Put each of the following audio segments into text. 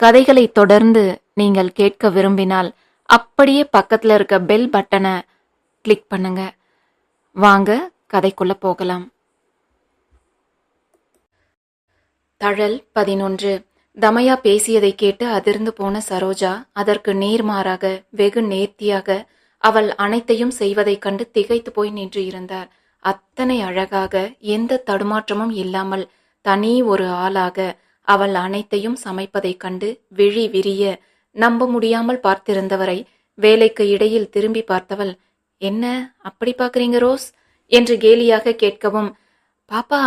கதைகளை தொடர்ந்து நீங்கள் கேட்க விரும்பினால் அப்படியே பக்கத்தில் இருக்க பெல் பட்டனை கிளிக் பண்ணுங்க. வாங்க கதைக்குள்ள போகலாம். தழல் பதினொன்று. தமையா பேசியதை கேட்டு அதிர்ந்து போன சரோஜா அதற்கு நேர்மாறாக வெகு நேர்த்தியாக அவள் அனைத்தையும் செய்வதைக் கண்டு திகைத்து போய் நின்று இருந்தார். அத்தனை அழகாக எந்த தடுமாற்றமும் இல்லாமல் தனி ஒரு ஆளாக அவள் அனைத்தையும் சமைப்பதைக் கண்டு விழி விரிய நம்ப முடியாமல் பார்த்திருந்தவரை வேலைக்கு இடையில் திரும்பி பார்த்தவள் என்ன அப்படி பார்க்குறீங்க ரோஸ்? என்று கேலியாக கேட்கவும் பாப்பா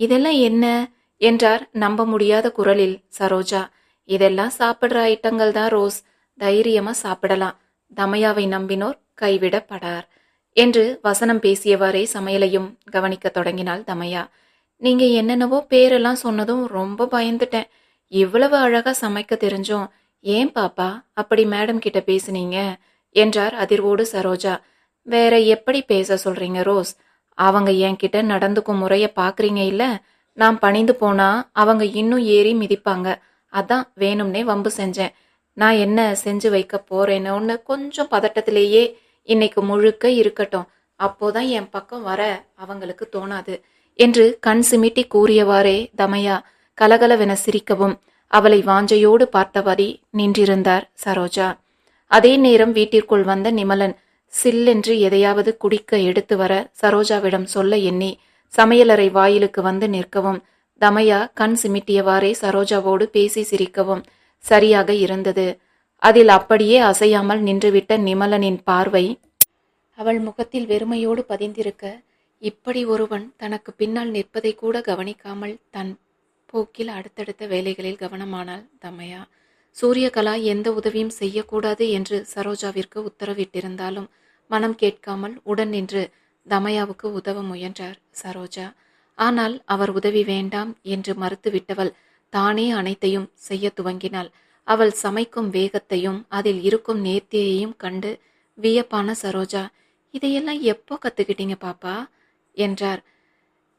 இதெல்லாம் என்ன? என்றார் நம்ப முடியாத குரலில் சரோஜா இதெல்லாம் சாப்பிட்ற ஐட்டங்கள் தான் ரோஸ். தைரியமா சாப்பிடலாம். தமயாவை நம்பினோர் கைவிடப்படார். என்று வசனம் பேசியவாறே சமையலையும் கவனிக்கத் தொடங்கினாள் தமயா. நீங்க என்னென்னவோ பேரெல்லாம் சொன்னதும் ரொம்ப பயந்துட்டேன். இவ்வளவு அழகா சமைக்க தெரிஞ்சோம். ஏன் பாப்பா அப்படி மேடம் கிட்ட பேசுனீங்க? என்றார் அதிர்வோடு சரோஜா. வேற எப்படி பேச சொல்றீங்க ரோஸ்? அவங்க என்கிட்ட நடந்துக்கும் முறைய பாக்குறீங்க இல்ல? நான் பணிந்து போனா அவங்க இன்னும் ஏறி மிதிப்பாங்க. அதான் வேணும்னே வம்பு செஞ்சேன். நான் என்ன செஞ்சு வைக்க போறேன்னு கொஞ்சம் பதட்டத்திலேயே இன்னைக்கு முழுக்க இருக்கட்டும். அப்போதான் என் பக்கம் வர அவங்களுக்கு தோணாது. என்று கண் சிமிட்டி கூறியவாறே தமயா கலகலவென சிரிக்கவும். அவளை வாஞ்சையோடு பார்த்தபடி நின்றிருந்தார் சரோஜா. அதே நேரம் வீட்டிற்குள் வந்த நிமலன் சில்லென்று எதையாவது குடிக்க எடுத்து வர சரோஜாவிடம் சொல்ல எண்ணி சமையலறை வாயிலுக்கு வந்து நிற்கவும். தமையா கண் சிமிட்டியவாறே சரோஜாவோடு பேசி சிரிக்கவும். சரியாக இருந்தது. அதில் அப்படியே அசையாமல் நின்றுவிட்ட நிமலனின் பார்வை அவள் முகத்தில் வெறுமையோடு பதிந்திருக்க இப்படி ஒருவன் தனக்கு பின்னால் நிற்பதை கூட கவனிக்காமல் தன் போக்கில் அடுத்தடுத்த வேலைகளில் கவனமானாள் தமையா சூரியகலா எந்த உதவியும் செய்யக்கூடாது என்று சரோஜாவிற்கு உத்தரவிட்டிருந்தாலும் மனம் கேட்காமல் உடன் நின்று தமயாவுக்கு உதவ முயன்றார் சரோஜா. ஆனால் அவர் உதவி வேண்டாம் என்று மறுத்துவிட்டவள் தானே அனைத்தையும் செய்ய துவங்கினாள். அவள் சமைக்கும் வேகத்தையும் அதில் இருக்கும் நேர்த்தியையும் கண்டு வியப்பான சரோஜா இதையெல்லாம் எப்போ கத்துக்கிட்டீங்க பாப்பா? என்றார்.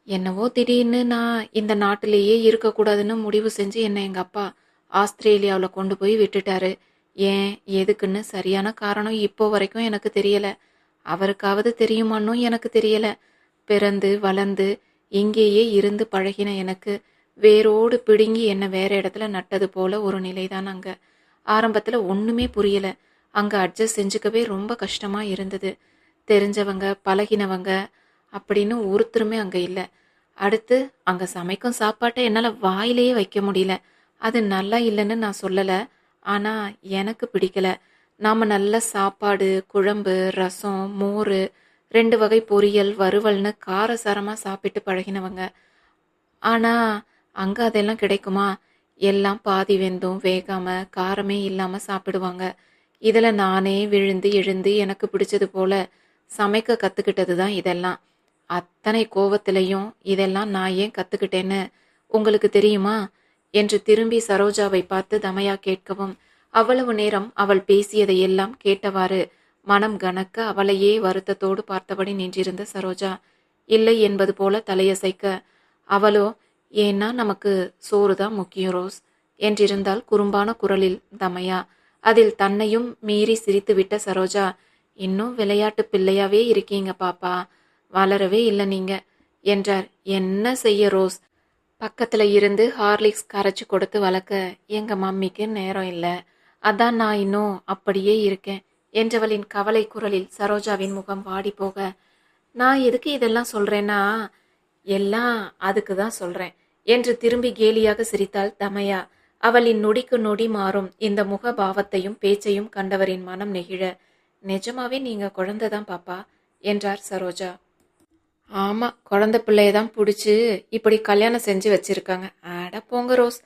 என்னவோ திடீர்னு நான் இந்த நாட்டிலேயே இருக்கக்கூடாதுன்னு முடிவு செஞ்சு என்னை எங்கள் அப்பா ஆஸ்திரேலியாவில் கொண்டு போய் விட்டுட்டாரு. ஏன் எதுக்குன்னு சரியான காரணம் இப்போ வரைக்கும் எனக்கு தெரியலை. அவருக்காவது தெரியுமான்னும் எனக்கு தெரியலை. பிறந்து வளர்ந்து இங்கேயே இருந்து பழகின எனக்கு வேரோடு பிடுங்கி என்னை வேற இடத்துல நட்டது போல ஒரு நிலைதான் அங்கே. ஆரம்பத்தில் ஒன்றுமே புரியலை. அங்கே அட்ஜஸ்ட் செஞ்சுக்கவே ரொம்ப கஷ்டமாக இருந்தது. தெரிஞ்சவங்க பழகினவங்க அப்படின்னு ஒருத்தருமே அங்கே இல்லை. அடுத்து அங்கே சமைக்கும் சாப்பாட்டை என்னால் வாயிலேயே வைக்க முடியல. அது நல்லா இல்லைன்னு நான் சொல்லலை. ஆனால் எனக்கு பிடிக்கலை. நாம் நல்ல சாப்பாடு குழம்பு ரசம் மோர் ரெண்டு வகை பொரியல் வறுவல்னு காரசாரமாக சாப்பிட்டு பழகினவங்க. ஆனால் அங்கே அதெல்லாம் கிடைக்குமா? எல்லாம் பாதி வெந்தும் வேகாமல் காரமே இல்லாமல் சாப்பிடுவாங்க. இதில் நானே விழுந்து எழுந்து எனக்கு பிடிச்சது போல் சமைக்க கற்றுக்கிட்டது தான் இதெல்லாம். அத்தனை கோவத்திலையும் இதெல்லாம் நான் ஏன் கத்துக்கிட்டேன்னு உங்களுக்கு தெரியுமா? என்று திரும்பி சரோஜாவை பார்த்து தமையா கேட்கவும் அவ்வளவு நேரம் அவள் பேசியதை எல்லாம் கேட்டவாறு மனம் கனக்க அவளையே வருத்தத்தோடு பார்த்தபடி நின்றிருந்த சரோஜா இல்லை என்பது போல தலையசைக்க அவளோ ஏன்னா நமக்கு சோறு தான் முக்கியம் ரோஸ் என்றிருந்தால் குறும்பான குரலில் தமையா. அதில் தன்னையும் மீறி சிரித்துவிட்ட சரோஜா இன்னும் விளையாட்டு பிள்ளையாவே இருக்கீங்க பாப்பா. வளரவே இல்லை நீங்க என்றார். என்ன செய்ய ரோஸ்? பக்கத்துல இருந்து ஹார்லிக்ஸ் கரைச்சி கொடுத்து வளர்க்க எங்க மம்மிக்கு நேரம் இல்லை. அதான் நான் இன்னும் அப்படியே இருக்கேன் என்றவளின் கவலை குரலில் சரோஜாவின் முகம் வாடி போக நான் எதுக்கு இதெல்லாம் சொல்றேன்னா எல்லாம் அதுக்கு தான் சொல்றேன் என்று திரும்பி கேலியாக சிரித்தாள் தமையா. அவளின் நொடிக்கு நொடி மாறும். இந்த முக பாவத்தையும் பேச்சையும் கண்டவரின் மனம் நெகிழ நிஜமாவே நீங்க குழந்தை தான் பாப்பா என்றார் சரோஜா. ஆமாம் குழந்த பிள்ளைய தான் பிடிச்சி இப்படி கல்யாணம் செஞ்சு வச்சிருக்காங்க. ஆட போங்க ரோஸ்.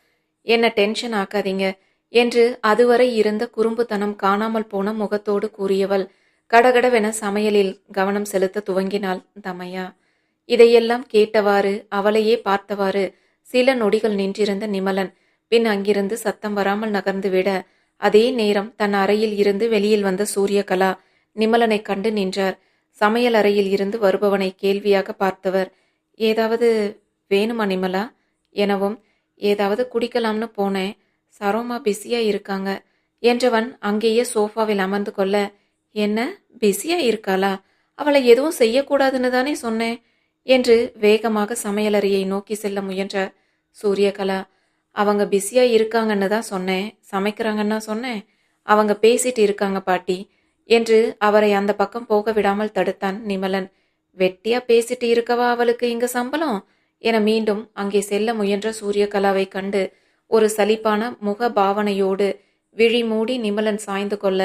என்ன டென்ஷன் ஆக்காதீங்க என்று அதுவரை இருந்த குறும்புத்தனம் காணாமல் போன முகத்தோடு கூறியவள் கடகடவென சமையலில் கவனம் செலுத்த துவங்கினாள் தமையா. இதையெல்லாம் கேட்டவாறு அவளையே பார்த்தவாறு சில நொடிகள் நின்றிருந்த நிமலன் பின் அங்கிருந்து சத்தம் வராமல் நகர்ந்து விட அதே நேரம் தன் அறையில் இருந்து வெளியில் வந்த சூரியகலா நிமலனை கண்டு நின்றார். சமையல் அறையில் இருந்து வருபவனை கேள்வியாக பார்த்தவர் ஏதாவது வேணுமா நிமலா? எனவும் ஏதாவது குடிக்கலாம்னு போனேன். சரோமா பிஸியா இருக்காங்க. என்றவன் அங்கேயே சோஃபாவில் அமர்ந்து கொள்ள என்ன பிஸியா இருக்காளா? அவளை எதுவும் செய்யக்கூடாதுன்னு தானே சொன்னேன். என்று வேகமாக சமையலறையை நோக்கி செல்ல முயன்ற சூரியகலா அவங்க பிஸியா இருக்காங்கன்னு தான் சொன்னேன். சமைக்கிறாங்கன்னா சொன்னேன். அவங்க பேசிட்டு இருக்காங்க பாட்டி. என்று அவரை அந்த பக்கம் போக விடாமல் தடுத்தான் நிமலன். வெட்டியா பேசிட்டு இருக்கவா அவளுக்கு இங்க சம்பளம்? என மீண்டும் அங்கே செல்ல முயன்ற சூரியகலாவை கண்டு ஒரு சலிப்பான முக பாவனையோடு விழி மூடி நிமலன் சாய்ந்து கொள்ள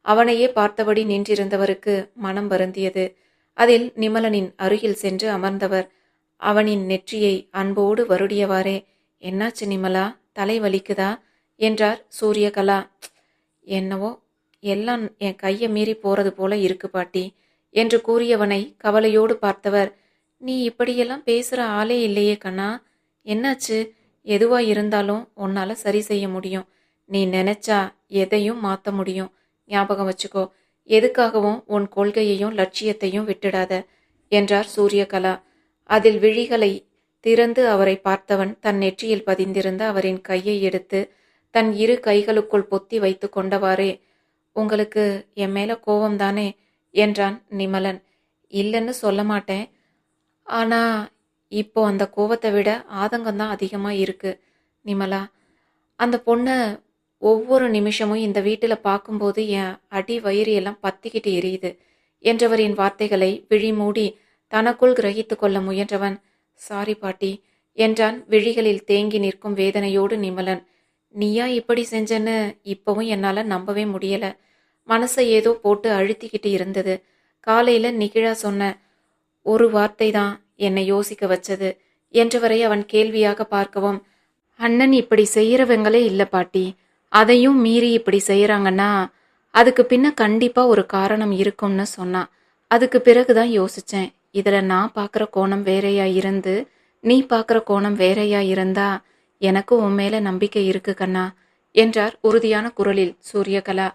அவனையே பார்த்தபடி நின்றிருந்தவருக்கு மனம் வருந்தியது. அதில் நிமலனின் அருகில் சென்று அமர்ந்தவர். அவனின் நெற்றியை அன்போடு வருடியவாறே என்னாச்சு நிமலா? தலை வலிக்குதா? என்றார் சூரியகலா. என்னவோ எல்லாம் என் கையை மீறி போறது போல இருக்கு பாட்டி என்று கூறியவனை கவலையோடு பார்த்தவர். நீ இப்படியெல்லாம் பேசுற ஆளே இல்லையே கண்ணா. என்னாச்சு? எதுவா இருந்தாலும் உன்னால சரி செய்ய முடியும். நீ நினைச்சா எதையும் மாத்த முடியும். ஞாபகம் வச்சுக்கோ எதுக்காகவும் உன் கொள்கையையும் லட்சியத்தையும் விட்டுடாத என்றார் சூரியகலா. அதில் விழிகளை திறந்து அவரை பார்த்தவன் தன் நெற்றியில் பதிந்திருந்த அவரின் கையை எடுத்து தன் இரு கைகளுக்குள் பொத்தி வைத்து கொண்டவாறே உங்களுக்கு என் மேல கோவம்தானே என்றான் நிமலன். இல்லைன்னு சொல்ல மாட்டேன். ஆனா இப்போ அந்த கோவத்தை விட ஆதங்கம் தான் அதிகமா இருக்கு நிமலா. அந்த பொண்ணை ஒவ்வொரு நிமிஷமும் இந்த வீட்டில் பார்க்கும்போது என் அடி வயிறு எல்லாம் பத்திக்கிட்டு எரியுது என்றவரின் வார்த்தைகளை விழி மூடி தனக்குள் கிரகித்து கொள்ள முயன்றவன் சாரி பாட்டி என்றான் விழிகளில் தேங்கி நிற்கும் வேதனையோடு நிமலன். நீயா இப்படி செஞ்சன்னு இப்பவும் என்னால் நம்பவே முடியலை. மனசை ஏதோ போட்டு அழுத்திக்கிட்டு இருந்தது. காலையில நிகிழா சொன்ன ஒரு வார்த்தை தான் என்னை யோசிக்க வச்சது என்றவரை அவன் கேள்வியாக பார்க்கவும் அண்ணன் இப்படி செய்யறவங்களே இல்லை பாட்டி. அதையும் மீறி இப்படி செய்யறாங்கன்னா அதுக்கு பின்ன கண்டிப்பா ஒரு காரணம் இருக்கும்னு சொன்னான் அதுக்கு பிறகுதான் யோசிச்சேன். இதுல நான் பார்க்குற கோணம் வேறையா இருந்து நீ பார்க்குற கோணம் வேறையா இருந்தா எனக்கு உன் மேல நம்பிக்கை இருக்கு கண்ணா என்றார் உறுதியான குரலில் சூரியகலா.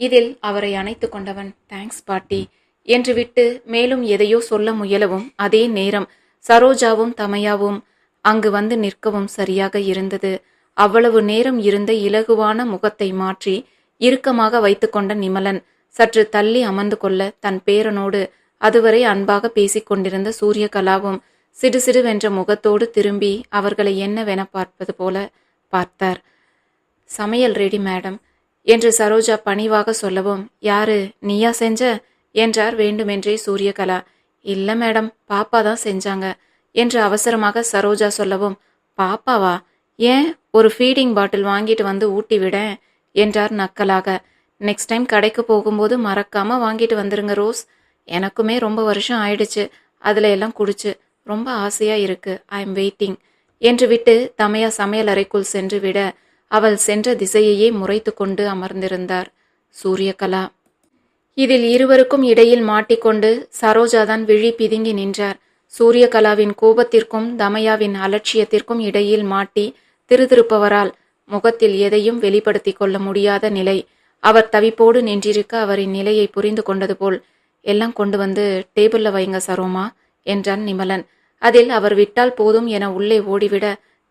இதில் அவரை அணைத்து கொண்டவன் தேங்க்ஸ் பாட்டி என்று விட்டு மேலும் எதையோ சொல்ல முயலவும் அதே நேரம் சரோஜாவும் தமையாவும் அங்கு வந்து நிற்கவும் சரியாக இருந்தது. அவ்வளவு நேரம் இருந்த இலகுவான முகத்தை மாற்றி இறுக்கமாக வைத்துக்கொண்ட நிமலன் சற்று தள்ளி அமர்ந்து கொள்ள தன் பேரனோடு அதுவரை அன்பாக பேசிக் கொண்டிருந்த சூரியகலாவும் சிடுசிடுவென்ற முகத்தோடு திரும்பி அவர்களை என்னவென பார்ப்பது போல பார்த்தார். சமையல் ரெடி மேடம் என்று சரோஜா பணிவாக சொல்லவும் யாரு நீயா செஞ்ச? என்றார் வேண்டுமென்றே சூரியகலா. இல்ல மேடம் பாப்பா தான் செஞ்சாங்க என்று அவசரமாக சரோஜா சொல்லவும் பாப்பாவா? ஏன் ஒரு ஃபீடிங் பாட்டில் வாங்கிட்டு வந்து ஊட்டி விட என்றார் நக்கலாக. நெக்ஸ்ட் டைம் கடைக்கு போகும்போது மறக்காம வாங்கிட்டு வந்துருங்க ரோஸ். எனக்குமே ரொம்ப வருஷம் ஆயிடுச்சு. அதுல எல்லாம் குடிச்சு. ரொம்ப ஆசையா இருக்கு. I am waiting. என்று விட்டு தமையா சமையல் அறைக்குள் சென்று விட அவள் சென்ற திசையையே முறைத்து கொண்டு அமர்ந்திருந்தார். சூரியகலா. இதில் இருவருக்கும் இடையில் மாட்டிக்கொண்டு சரோஜாதான் விழி பிதுங்கி நின்றார். சூரியகலாவின் கோபத்திற்கும் தமயாவின் அலட்சியத்திற்கும் இடையில் மாட்டி திருதிருப்பவரால் முகத்தில் எதையும் வெளிப்படுத்திக் கொள்ள முடியாத நிலை. அவர் தவிப்போடு நின்றிருக்க அவரின் நிலையை புரிந்து கொண்டது போல் எல்லாம் கொண்டு வந்து டேபிளில் வைங்க சரோமா என்றான் நிமலன். அதில் அவர் விட்டால் போதும் என உள்ளே ஓடிவிட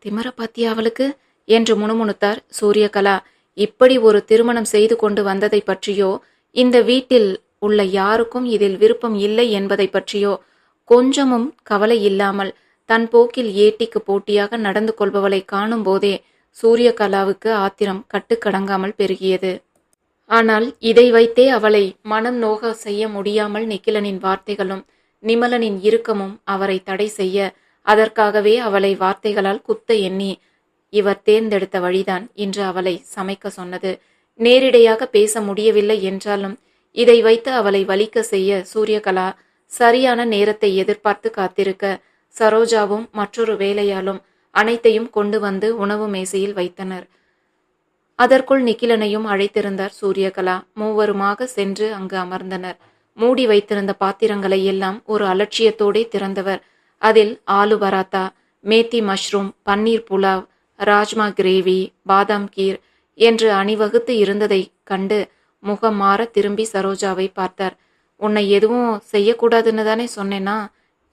திமர பாத்தியா அவளுக்கு? என்று முணுமுணுத்தார் சூரியகலா. இப்படி ஒரு திருமணம் செய்து கொண்டு வந்ததை பற்றியோ இந்த வீட்டில் உள்ள யாருக்கும் இதில் விருப்பம் இல்லை என்பதை பற்றியோ கொஞ்சமும் கவலை இல்லாமல் தன் போக்கில் ஏட்டிக்கு போட்டியாக நடந்து கொள்பவளை காணும் போதே சூரியகலாவுக்கு ஆத்திரம் கட்டுக்கடங்காமல் பெருகியது. ஆனால் இதை வைத்தே அவளை மனம் நோக செய்ய முடியாமல் நிக்கிலனின் வார்த்தைகளும் நிமலனின் இறுக்கமும் அவரை தடை செய்ய அதற்காகவே அவளை வார்த்தைகளால் குத்த எண்ணி இவர் தேர்ந்தெடுத்த வழிதான் இன்று அவளை சமைக்க சொன்னது. நேரிடையாக பேச முடியவில்லை என்றாலும் இதை வைத்து அவளை வலிக்க செய்ய சூரியகலா சரியான நேரத்தை எதிர்பார்த்து காத்திருக்க சரோஜாவும் மற்றொரு வேலையாலும் அனைத்தையும் கொண்டு வந்து உணவு மேசையில் வைத்தனர். அதற்குள் நிக்கிலனையும் அழைத்திருந்தார் சூரியகலா. மூவருமாக சென்று அங்கு அமர்ந்தனர். மூடி வைத்திருந்த பாத்திரங்களை எல்லாம் ஒரு அலட்சியத்தோடே திறந்தவர். அதில் ஆலு பராத்தா மேத்தி மஷ்ரூம் பன்னீர் புலாவ் ராஜ்மா கிரேவி பாதாம் கீர் என்று அணிவகுத்து இருந்ததை கண்டு முகம் மாற திரும்பி சரோஜாவை பார்த்தார். உன்னை எதுவும் செய்யக்கூடாதுன்னு தானே சொன்னேனா?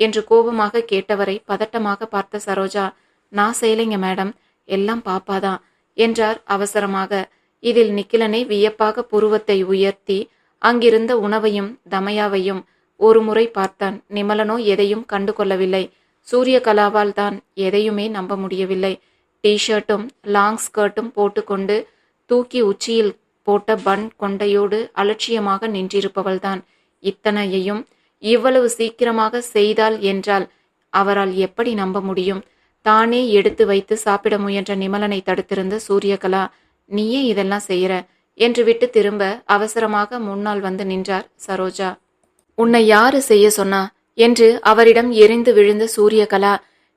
என்று கோபமாக கேட்டவரை பதட்டமாக பார்த்த சரோஜா நான் செய்யலைங்க மேடம் எல்லாம் பாப்பாதான் என்றார் அவசரமாக. இதில் நிக்கிலனை வியப்பாக புருவத்தை உயர்த்தி அங்கிருந்த உணவையும் தமயாவையும் ஒரு முறை பார்த்தான். நிமலனோ எதையும் கண்டு கொள்ளவில்லை சூரியகலாவால் தான் எதையுமே நம்ப முடியவில்லை. டீஷர்ட்டும் லாங் ஸ்கர்ட்டும் போட்டுக்கொண்டு தூக்கி உச்சியில் போட்ட பன் கொண்டையோடு அலட்சியமாக நின்றிருப்பவள்தான். இத்தனையையும் இவ்வளவு சீக்கிரமாக செய்தாள் என்றால் அவரால் எப்படி நம்ப முடியும்? தானே எடுத்து வைத்து சாப்பிட முயன்ற நிமலனை தடுத்திருந்த சூரியகலா நீயே இதெல்லாம் செய்யற? என்று விட்டு திரும்ப அவசரமாக முன்னால் வந்து நின்றார் சரோஜா. உன்னை யாரு செய்ய சொன்னா? என்று அவரிடம் எரிந்து விழுந்த சூரியகலா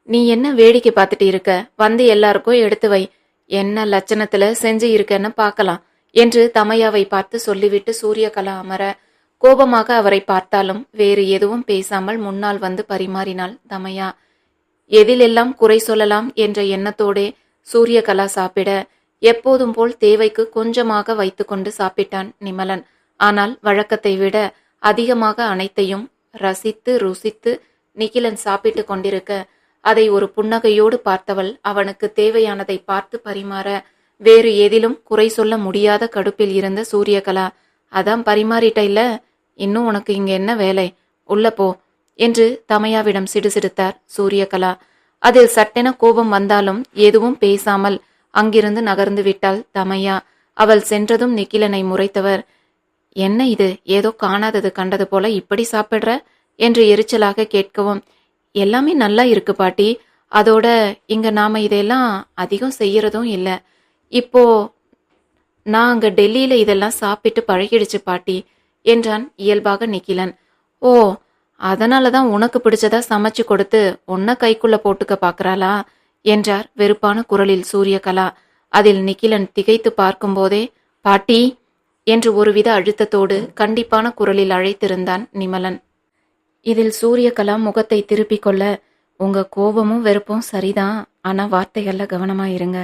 நீ என்ன வேடிக்கை பார்த்துட்டு இருக்க? வந்து எல்லாருக்கும் எடுத்து வை. என்ன லட்சணத்துல செஞ்சு இருக்கன்னு பார்க்கலாம் என்று தமையாவை பார்த்து சொல்லிவிட்டு சூரியகலா அமர கோபமாக அவரை பார்த்தாலும் வேறு எதுவும் பேசாமல் முன்னால் வந்து பரிமாறினாள் தமையா. எதிலெல்லாம் குறை சொல்லலாம் என்ற எண்ணத்தோடே சூரியகலா சாப்பிட எப்போதும் போல் தேவைக்கு கொஞ்சமாக வைத்துக்கொண்டு சாப்பிட்டான் நிமலன். ஆனால் வழக்கத்தை விட அதிகமாக அனைத்தையும் ரசித்து ருசித்து நிகிலன் சாப்பிட்டு கொண்டிருக்க அதை ஒரு புன்னகையோடு பார்த்தவள் அவனுக்கு தேவையானதை பார்த்து பரிமாற வேறு எதிலும் குறை சொல்ல முடியாத கடுப்பில் இருந்த சூரியகலா அதான் பரிமாறிட்ட இல்ல இன்னும் உனக்கு இங்க என்ன வேலை? உள்ள போ என்று தமையாவிடம் சிடுசிடுத்தார் சூரியகலா. அதில் சட்டென கோபம் வந்தாலும் எதுவும் பேசாமல் அங்கிருந்து நகர்ந்து விட்டாள் தமையா. அவள் சென்றதும் நிக்கிலனை முறைத்தவர் என்ன இது? ஏதோ காணாதது கண்டது போல இப்படி சாப்பிடுற? என்று எரிச்சலாக கேட்கவும் எல்லாமே நல்லா இருக்கு பாட்டி. அதோட இங்க நாம இதெல்லாம் அதிகம் செய்யறதும் இல்லை. இப்போ நான் அங்க டெல்லியில இதெல்லாம் சாப்பிட்டு பழகிடுச்சு பாட்டி என்றான் இயல்பாக நிக்கிலன் ஓ அதனால தான் உனக்கு பிடிச்சதா சமைச்சு கொடுத்து உன்னை கைக்குள்ள போட்டுக்க பாக்குறாளா? என்றார் வெறுப்பான குரலில் சூரியகலா. அதில் நிக்கிலன் திகைத்து பார்க்கும்போதே பாட்டி என்று ஒருவித அழுத்தத்தோடு கண்டிப்பான குரலில் அழைத்திருந்தான் நிமலன். இதில் சூரியகலா முகத்தை திருப்பிக் கொள்ள உங்க கோபமும் வெறுப்பும் சரிதான். ஆனா வார்த்தைகள்ல கவனமா இருங்க.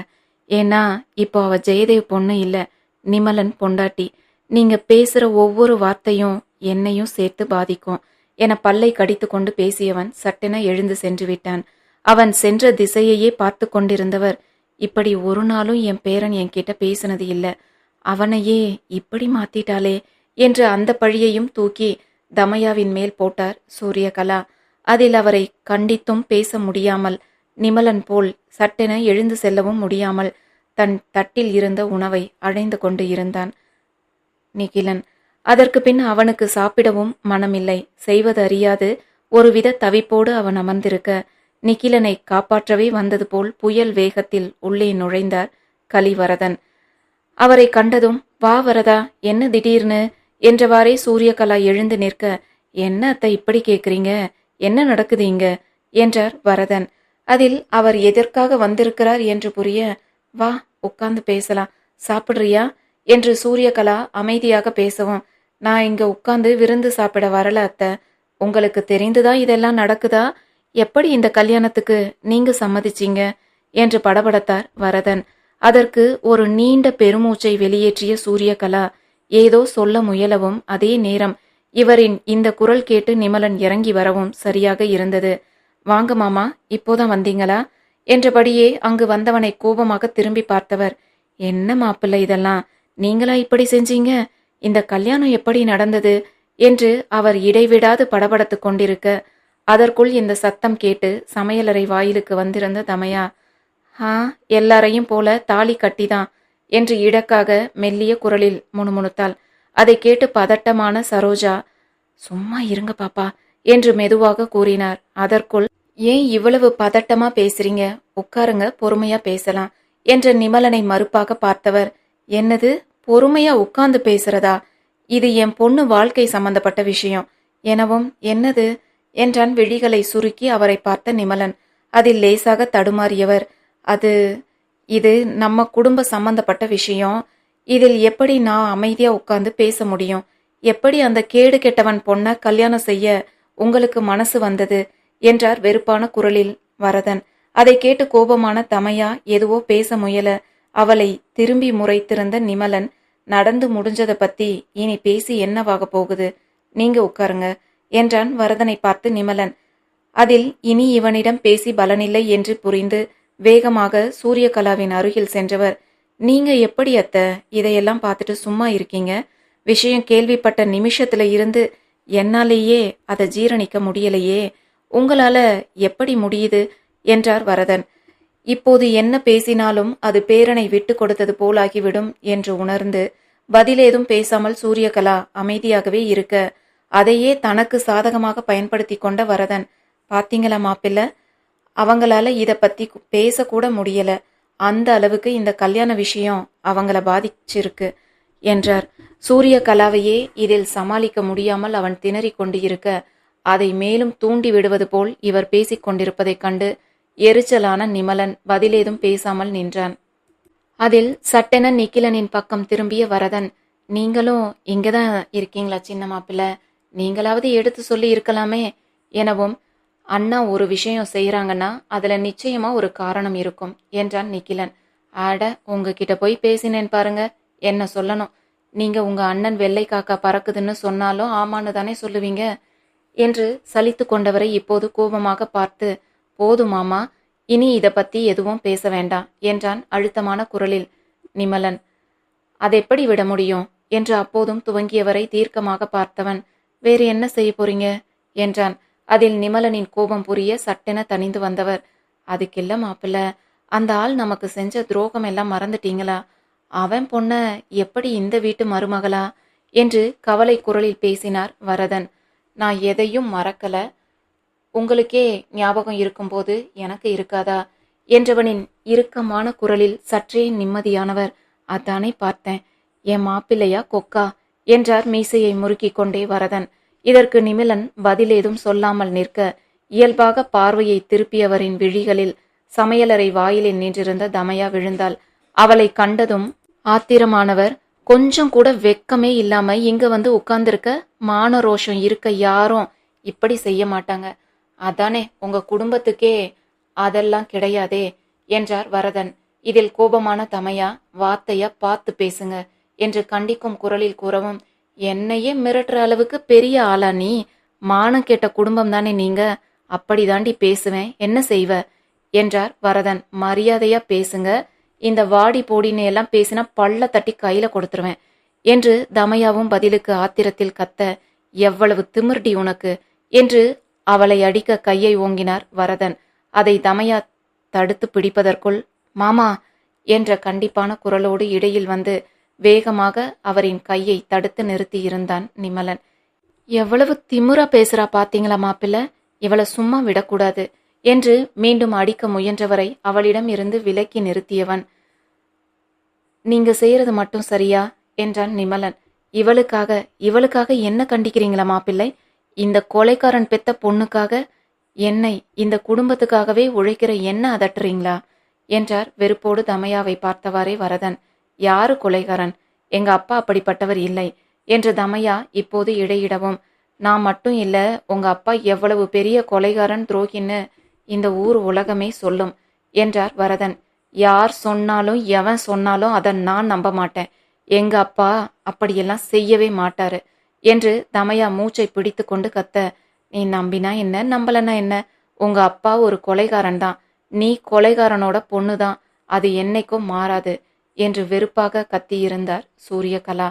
ஏன்னா இப்போ அவ ஜெயதேவ் பொண்ணு இல்ல நிமலன் பொண்டாட்டி. நீங்க பேசுற ஒவ்வொரு வார்த்தையும் என்னையும் சேர்த்து பாதிக்கும். என பல்லை கடித்து கொண்டு பேசியவன் சட்டென எழுந்து சென்று விட்டான். அவன் சென்ற திசையையே பார்த்து கொண்டிருந்தவர். இப்படி ஒரு நாளும் என் பேரன் என்கிட்ட பேசினது இல்ல. அவனையே இப்படி மாத்திட்டாளே என்று அந்த பழியையும் தூக்கி தமயாவின் மேல் போட்டார் சூரியகலா. அதில் அவரை கண்டித்தும் பேச முடியாமல் நிமலன் போல் சட்டென எழுந்து செல்லவும் முடியாமல் தன் தட்டில் இருந்த உணவை அழைந்து கொண்டு இருந்தான். நிகிலன் அதற்கு பின் அவனுக்கு சாப்பிடவும் மனமில்லை. செய்வது அறியாது. ஒருவித தவிப்போடு அவன் அமர்ந்திருக்க நிகிலனை காப்பாற்றவே வந்தது போல் புயல் வேகத்தில் உள்ளே நுழைந்தார் கலிவரதன். அவரை கண்டதும் வா வரதா என்ன திடீர்னு? என்றவாறே சூரியகலா எழுந்து நிற்க என்ன அத்தை இப்படி கேட்குறீங்க என்ன நடக்குது இங்க? என்றார் வரதன். அதில் அவர் எதற்காக வந்திருக்கிறார் என்று புரிய வா உட்கார்ந்து பேசலாம். சாப்பிட்றியா? என்று சூரியகலா அமைதியாக பேசவும் நான் இங்க உட்கார்ந்து விருந்து சாப்பிட வரல அத்தை. உங்களுக்கு தெரிந்துதான் இதெல்லாம் நடக்குதா? எப்படி இந்த கல்யாணத்துக்கு நீங்க சம்மதிச்சீங்க? என்று படபடத்தார் வரதன். அதற்கு ஒரு நீண்ட பெருமூச்சை வெளியேற்றிய சூரியகலா ஏதோ சொல்ல முயலவும் அதே நேரம் இவரின் இந்த குரல் கேட்டு நிமலன் இறங்கி வரவும் சரியாக இருந்தது. வாங்க மாமா இப்போதான் வந்தீங்களா? என்றபடியே அங்கு வந்தவனை கோபமாக திரும்பி பார்த்தவர். என்ன மாப்பிள்ளை இதெல்லாம்? நீங்களா இப்படி செஞ்சீங்க? இந்த கல்யாணம் எப்படி நடந்தது? என்று அவர் இடைவிடாது படபடத்து கொண்டிருக்க அதற்குள் இந்த சத்தம் கேட்டு சமையலறை வாயிலுக்கு வந்திருந்த தமையா ஆ எல்லாரையும் போல தாலி கட்டிதான். என்று இடக்காக மெல்லிய குரலில் முணுமுணுத்தாள். அதை கேட்டு பதட்டமான சரோஜா சும்மா இருங்க பாப்பா என்று மெதுவாக கூறினார். அதற்குள் ஏன் இவ்வளவு பதட்டமா பேசுறீங்க? உட்காருங்க பொறுமையா பேசலாம் என்ற நிமலனை மறுப்பாக பார்த்தவர். என்னது? பொறுமையா உட்கார்ந்து பேசுறதா? இது என் பொண்ணு வாழ்க்கை சம்பந்தப்பட்ட விஷயம். எனவும் என்னது? என்றான் விழிகளை சுருக்கி அவரை பார்த்த நிமலன். அதில் லேசாக தடுமாறியவர். அது இது நம்ம குடும்ப சம்பந்தப்பட்ட விஷயம். இதில் எப்படி நான் அமைதியா உட்கார்ந்து பேச முடியும்? எப்படி அந்த கேடு கெட்டவன் பொண்ண கல்யாணம் செய்ய உங்களுக்கு மனசு வந்தது? என்றார் வெறுப்பான குரலில் வரதன். அதை கேட்டு கோபமான தமையா எதுவோ பேச முயல அவளை திரும்பி முறைத்திருந்த நிமலன் நடந்து முடிஞ்சதை பத்தி இனி பேசி என்னவாக போகுது? நீங்க உட்காருங்க என்றான் வரதனை பார்த்து நிமலன். அதில் இனி இவனிடம் பேசி பலனில்லை என்று புரிந்து வேகமாக சூரியகலாவின் அருகில் சென்றவர். நீங்க எப்படி அத்த? இதையெல்லாம் பார்த்துட்டு சும்மா இருக்கீங்க? விஷயம் கேள்விப்பட்ட நிமிஷத்துல இருந்து என்னாலேயே அதை ஜீரணிக்க முடியலையே. உங்களால எப்படி முடியுது? என்றார் வரதன். இப்போது என்ன பேசினாலும் அது பேரனை விட்டு கொடுத்தது போலாகிவிடும் என்று உணர்ந்து பதிலேதும் பேசாமல் சூரியகலா அமைதியாகவே இருக்க அதையே தனக்கு சாதகமாக பயன்படுத்தி கொண்ட வரதன் பாத்தீங்களா மாப்பிள்ள? அவங்களால இதை பற்றி பேசக்கூட முடியல. அந்த அளவுக்கு இந்த கல்யாண விஷயம் அவங்கள பாதிச்சிருக்கு என்றார். சூரிய கலாவையே இதில் சமாளிக்க முடியாமல் அவன் திணறிக் கொண்டு இருக்க அதை மேலும் தூண்டி விடுவது போல் இவர் பேசிக் கொண்டிருப்பதைக் கண்டு எரிச்சலான நிமலன் பதிலேதும் பேசாமல் நின்றான். அதில் சட்டென நிக்கிலனின் பக்கம் திரும்பிய வரதன் நீங்களும் இங்கதான் இருக்கீங்களா சின்ன மாப்பிள்ள? நீங்களாவது எடுத்து சொல்லி இருக்கலாமே எனவும் அண்ணா ஒரு விஷயம் செய்கிறாங்கன்னா அதில் நிச்சயமாக ஒரு காரணம் இருக்கும் என்றான் நிக்கிலன். ஆட உங்ககிட்ட போய் பேசினேன் பாருங்க. என்ன சொல்லணும்? நீங்கள் உங்கள் அண்ணன் வெள்ளை காக்கா பறக்குதுன்னு சொன்னாலும் ஆமான்னு தானே சொல்லுவீங்க? என்று சலித்து கொண்டவரை இப்போது கோபமாக பார்த்து போதுமாமா இனி இதை பற்றி எதுவும் பேச வேண்டாம் என்றான் அழுத்தமான குரலில். நிமலன் அதெப்படி விட முடியும்? என்று அப்போதும் துவங்கியவரை தீர்க்கமாக பார்த்தவன். வேறு என்ன செய்ய போறீங்க? என்றான். அதில் நிமலனின் கோபம் புரிய சட்டென தணிந்து வந்தவர். அதுக்கில்ல மாப்பிள்ள அந்த ஆள் நமக்கு செஞ்ச துரோகம் எல்லாம் மறந்துட்டீங்களா? அவன் பொண்ண எப்படி இந்த வீட்டு மருமகளா? என்று கவலை குரலில் பேசினார் வரதன். நான் எதையும் மறக்கல. உங்களுக்கே ஞாபகம் இருக்கும்போது எனக்கு இருக்காதா? என்றவனின் இறுக்கமான குரலில் சற்றே நிம்மதியானவர். அதானே பார்த்தேன். என் மாப்பிள்ளையா கொக்கா? என்றார் மீசையை முறுக்கிக் கொண்டே வரதன். இதற்கு நிமிலன் பதிலேதும் சொல்லாமல் நிற்க இயல்பாக பார்வையை திருப்பியவரின் விழிகளில் சமையலறை வாயிலில் நின்றிருந்த தமையா விழுந்தாள். அவளை கண்டதும் ஆத்திரமானவர் கொஞ்சம் கூட வெக்கமே இல்லாம இங்க வந்து உட்கார்ந்திருக்க மான ரோஷம் இருக்க யாரும் இப்படி செய்ய மாட்டாங்க. அதானே உங்க குடும்பத்துக்கே அதெல்லாம் கிடையாதே என்றார் வரதன். இதில் கோபமான தமையா வார்த்தைய பார்த்து பேசுங்க என்று கண்டிக்கும் குரலில் கூறவும் என்னையே மிரட்டுற அளவுக்கு பெரிய ஆளா நீ? மானம் கேட்ட குடும்பம் தானே நீங்க. அப்படி தாண்டி பேசுவேன். என்ன செய்வ? என்றார் வரதன். மரியாதையா பேசுங்க. இந்த வாடி போடின்னு எல்லாம் பேசினா பள்ள தட்டி கையில கொடுத்துருவேன் என்று தமையாவும் பதிலுக்கு ஆத்திரத்தில் கத்த எவ்வளவு திமிர்டி உனக்கு என்று அவளை அடிக்க கையை ஓங்கினார் வரதன். அதை தமையா தடுத்து பிடிப்பதற்குள் மாமா என்ற கண்டிப்பான குரலோடு இடையில் வந்து வேகமாக அவரின் கையை தடுத்து நிறுத்தி இருந்தான் நிமலன். எவ்வளவு திமுறா பேசுறா பாத்தீங்களா மாப்பிள்ள? இவளை சும்மா விடக்கூடாது என்று மீண்டும் அடிக்க முயன்றவரை அவளிடம் இருந்து விலக்கி நிறுத்தியவன். நீங்க செய்யறது மட்டும் சரியா? என்றான் நிமலன். இவளுக்காக இவளுக்காக என்ன கண்டிக்கிறீங்களா மாப்பிள்ளை? இந்த கொலைக்காரன் பெத்த பொண்ணுக்காக என்னை இந்த குடும்பத்துக்காகவே உழைக்கிற என்ன அதட்டுறீங்களா? என்றார் வெறுப்போடு தமையாவை பார்த்தவாறே வரதன். யாரு கொலைகாரன்? எங்க அப்பா அப்படிப்பட்டவர் இல்லை என்று தமையா இப்போது இடையிடவும். நான் மட்டும் இல்ல உங்க அப்பா எவ்வளவு பெரிய கொலைகாரன் துரோகின்னு இந்த ஊர் உலகமே சொல்லும் என்றார் வரதன். யார் சொன்னாலும் எவன் சொன்னாலும் அதை நான் நம்ப மாட்டேன். எங்க அப்பா அப்படியெல்லாம் செய்யவே மாட்டாரு என்று தமையா மூச்சை பிடித்து கொண்டு கத்த. நீ நம்பினா என்ன நம்பலனா என்ன? உங்க அப்பா ஒரு கொலைகாரன் தான். நீ கொலைகாரனோட பொண்ணுதான். அது என்னைக்கும் மாறாது. என்று வெறுப்பாக கத்தியிருந்தார் சூரியகலா.